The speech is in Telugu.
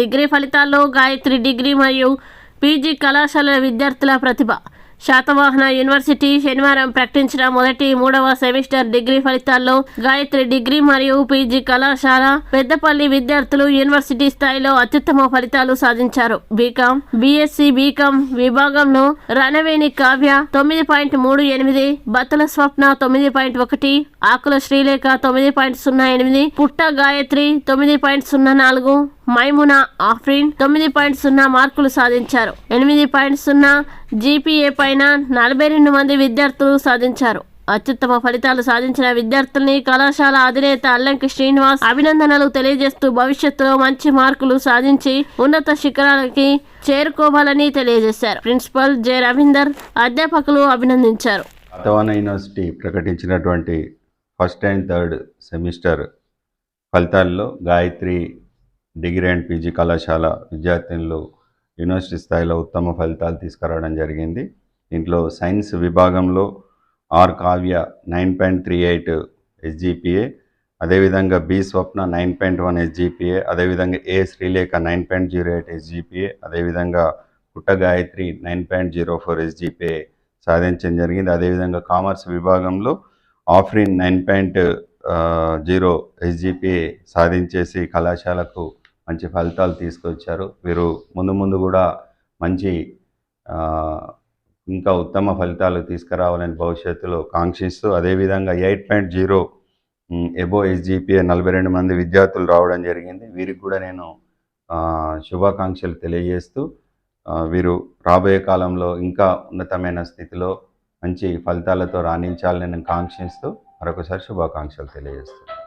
డిగ్రీ ఫలితాల్లో గాయత్రి డిగ్రీ మరియు పీజీ కళాశాలల విద్యార్థుల ప్రతిభ. శాతవాహన యూనివర్సిటీ శనివారం ప్రకటించిన మొదటి మూడవ సెమిస్టర్ డిగ్రీ ఫలితాల్లో గాయత్రి డిగ్రీ మరియు పీజీ కళాశాల పెద్దపల్లి విద్యార్థులు యూనివర్సిటీ స్థాయిలో అత్యుత్తమ ఫలితాలు సాధించారు. బీకాం బీఎస్సీ బీకాం విభాగంలో రణవేణి కావ్య తొమ్మిది పాయింట్ మూడు ఎనిమిది బత్తల స్వప్న తొమ్మిది పాయింట్ ఒకటి ఆకుల శ్రీలేఖ తొమ్మిది పాయింట్ సున్నా ఎనిమిది పుట్ట గాయత్రి తొమ్మిది పాయింట్ సున్నా నాలుగు మైమున ఆఫ్రిన్ తొమ్మిది పాయింట్ సున్నా మార్కులు సాధించారు. ఎనిమిది పాయింట్ సున్నా జీపీఏ పైన నలభై రెండు మంది విద్యార్థులు సాధించారు. అత్యుత్తమ ఫలితాలు సాధించిన విద్యార్థుల్ని కళాశాల అధినేత అల్లంకి శ్రీనివాస్ అభినందనలు తెలియజేస్తూ భవిష్యత్తులో మంచి మార్కులు సాధించి ఉన్నత శిఖరాలకి చేరుకోవాలని తెలియజేశారు. ప్రిన్సిపల్ జె రవీందర్ అధ్యాపకులు అభినందించారు. యూనివర్సిటీ ప్రకటించినటువంటి ఫస్ట్ అండ్ థర్డ్ సెమిస్టర్ ఫలితాల్లో గాయత్రి డిగ్రీ అండ్ పీజీ కళాశాల విద్యార్థినులు యూనివర్సిటీ స్థాయిలో ఉత్తమ ఫలితాలు తీసుకురావడం జరిగింది. దీంట్లో సైన్స్ విభాగంలో R Kavya nine point three eight SGPA అదేవిధంగా B Swapna nine point one SGPA అదేవిధంగా A Srilekha nine point zero eight SGPA అదేవిధంగా Putta Gayathri nine point zero four SGPA సాధించడం జరిగింది. అదేవిధంగా కామర్స్ విభాగంలో Afrin nine point zero SGPA సాధించేసి కళాశాలకు మంచి ఫలితాలు తీసుకొచ్చారు. వీరు ముందు ముందు కూడా మంచి ఇంకా ఉత్తమ ఫలితాలు తీసుకురావాలని భవిష్యత్తులో కాంక్షిస్తూ అదేవిధంగా eight point zero above SGPA నలభై రెండు మంది విద్యార్థులు రావడం జరిగింది. వీరికి కూడా నేను శుభాకాంక్షలు తెలియజేస్తూ వీరు రాబోయే కాలంలో ఇంకా ఉన్నతమైన స్థితిలో మంచి ఫలితాలతో రాణించాలని నేను కాంక్షిస్తూ మరొకసారి శుభాకాంక్షలు తెలియజేస్తున్నాను.